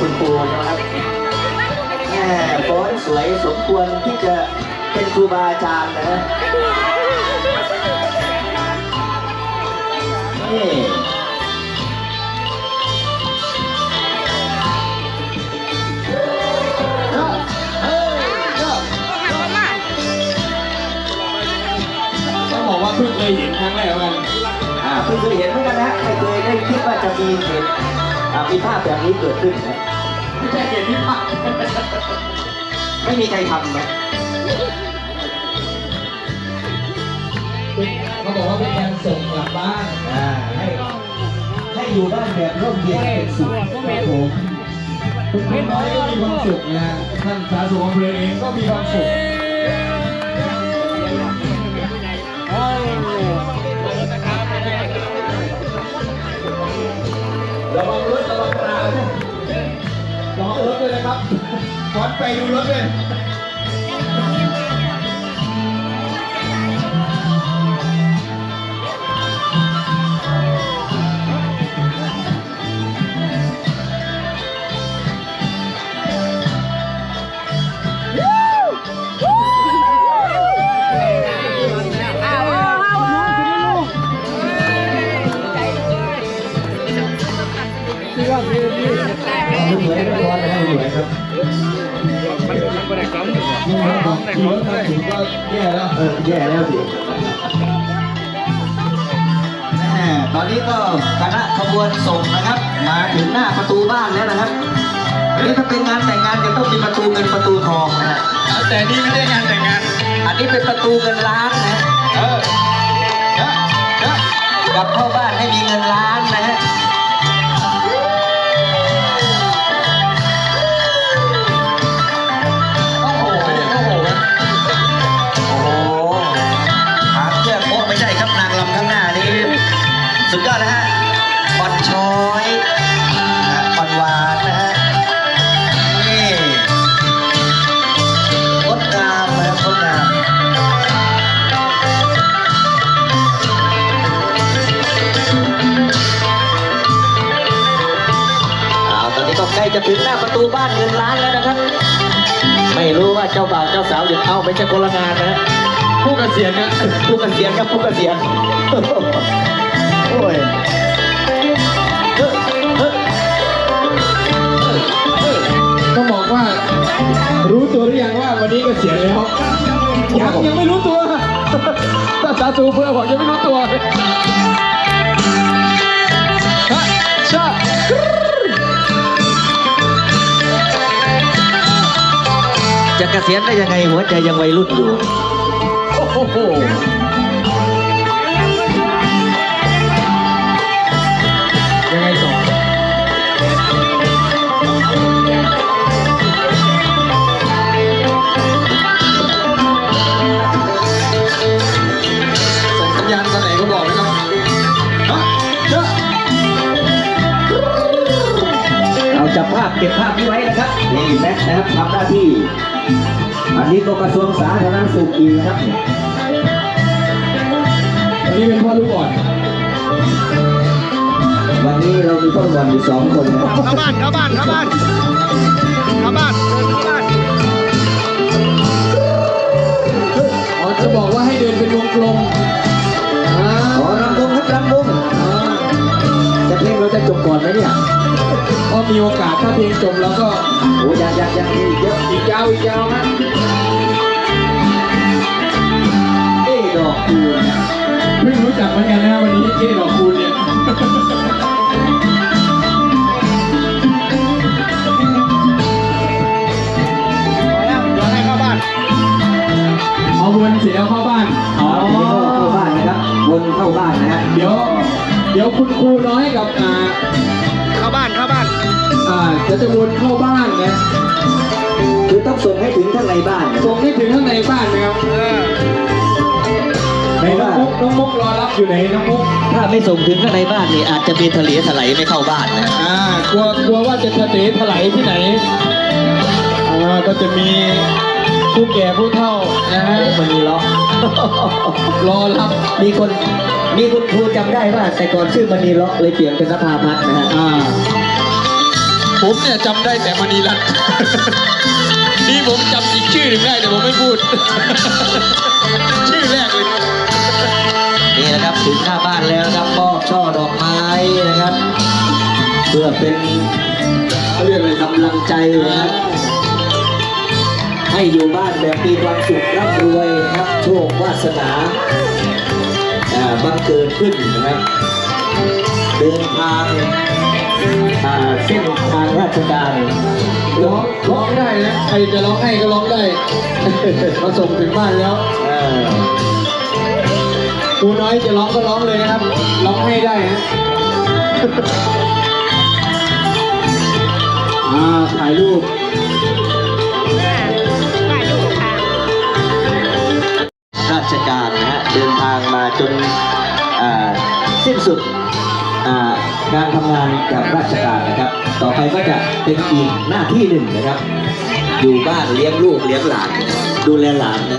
คุณครูนะครับแม่ฟ้อนสวยสมควรที่จะเป็นครูบาอาจารย์นะนี่ต้องบอกว่าเพิ่งเคยเห็นครั้งแรกเหมือนกันอ่าเพิ่งเคยเห็นเหมือนกันนะไม่เคยได้คิดว่าจะมีเหตุมีภาพแบบนี้เกิดขึ้นนะ ไม่ใช่เห็นที่ภาพไม่มีใครทำนะเขาบอกว่าเป็นการส่งกลับบ้านอ่าให้ให้อยู่บ้านแบบร่มเย็นเป็นสุขครับผมคุณน้อยก็มีความสุขนะฮะท่านสาธารณสุขอำเภอเองก็มีความสุขระวังรถ ขอนไปดูรถด้วยเหมือนกันร้อนนะเหมือนครับ นี่ครับผมขี่รถมาถึงก็แย่แล้ว เออแย่แล้วสิแม่ตอนนี้ก็คณะขบวนส่งนะครับ มาถึงหน้าประตูบ้านแล้วนะครับอันนี้ถ้าเป็นงานแต่งงานจะต้องมีประตูเงินประตูทองนะฮะแต่นี่ไม่ได้งานแต่งงาน อันนี้เป็นประตูเงินล้านนะฮะเออเยอะเยอะกลับเข้าบ้านให้มีเงินล้านนะฮะ ล้จะถึงหน้าประตูบ้านเงินล้านแล้วนะครับ ไม่รู้ว่าเจ้าบ่าวเจ้าสาวหรือเอาไม่ใช่คนละงานนะผู้เกษียณนะผู้เกษียณครับผู้เกษียณโอ้ยเฮ้ยเฮ้ยเฮ้ยต้องบอกว่า รู้ตัวหรือยังว่าวันนี้เกษียณแล้วยังยังไม่รู้ตัวถ้าสาธุเพื่อบอกยังไม่รู้ตัว เกษียณได้ยังไงหัวใจยังวัยรุ่นอยู่โอ้โห เอาจับภาพเก็บภาพนี้ไว้นะครับนี่แม็กซ์นะครับทำหน้าที่ อันนี้ก็กระทรวงสาธารณสุขอีกนะครับวันนี้เป็นพ่อลูกอ่อนวันนี้เรามีต้นบอลอยู่สองคนนะครับเข้าบ้านเข้าบ้านเข้าบ้านเข้าบ้านเดินเข้าบ้านอ๋อจะบอกว่าให้เดินเป็นวงกลมอ่าขอรำวงครับรำวงอ่าจะเพลงเราจะจบก่อนไหมเนี่ยก็ มีโอกาสถ้าเพลงจบแล้วก็โอ้ยังยังยังมีอีกเยอะอีกยาวอีกยาวนะเอ๊ะดอกคูณเพิ่งรู้จักเหมือนกันนะวันนี้เอ๊ดอกคูณเนี่ยเดี๋ยวให้เข้าบ้านเอาวนเสียเข้าบ้านอ๋อทีนี้ก็เข้าบ้านนะครับวนเข้าบ้านนะฮะเดี๋ยวเดี๋ยวคุณครูน้อยกับอ่าเข้า อ่าจะจะวนเข้าบ้านนะคือต้องส่งให้ถึงข้างในบ้านนะส่งให้ถึงข้างในบ้านนะครับเออไหนน้องมุกน้องมุกรอรับอยู่ไหนน้องมุกถ้าไม่ส่งถึงข้างในบ้านนี่อาจจะมีทะเลถลายไม่เข้าบ้านนะอ่ากลัวกลัวว่าจะทะเลถลายที่ไหนอ่าก็จะมีผู้แก่ผู้เฒ่านะฮะมันมีล็อกรอรับมีคนมีคุณครูจำได้ว่าแต่ก่อนชื่อมณีล็อกเลยเปลี่ยนเป็นนภาพัฒน์นะฮะอ่า ผมเนี่ยจำได้แต่มณีรัตน์นี่ผมจำอีกชื่อหนึ่งได้แต่ผมไม่พูด ชื่อแรกเลยนี่นะครับถึงหน้าบ้านแล้วนะครับมอบช่อดอกไม้นะครับ เพื่อเป็นเขาเรียกอะไรกำลังใจนะครับให้อยู่บ้านแบบมีความสุขร่ำรวยครับโชควาสนาอ่าบังเกิดขึ้นนะครับ เดินทาง อ่าเส้นทางราชการร้องร้องได้นะใครจะร้องให้ก็ร้องได้มาส่งถึงบ้านแล้วเอ่อครูน้อยจะร้องก็ร้องเลยนะครับร้องให้ได้ฮะอ่าถ่ายรูปราชการนะฮะเดินทางมาจนอ่าสิ้นสุดอ่า การทำงานกับราชการนะครับ ต่อไปก็จะเป็นอีกหน้าที่หนึ่งนะครับ อยู่บ้านเลี้ยงลูกเลี้ยงหลาน ดูแลหลานนะ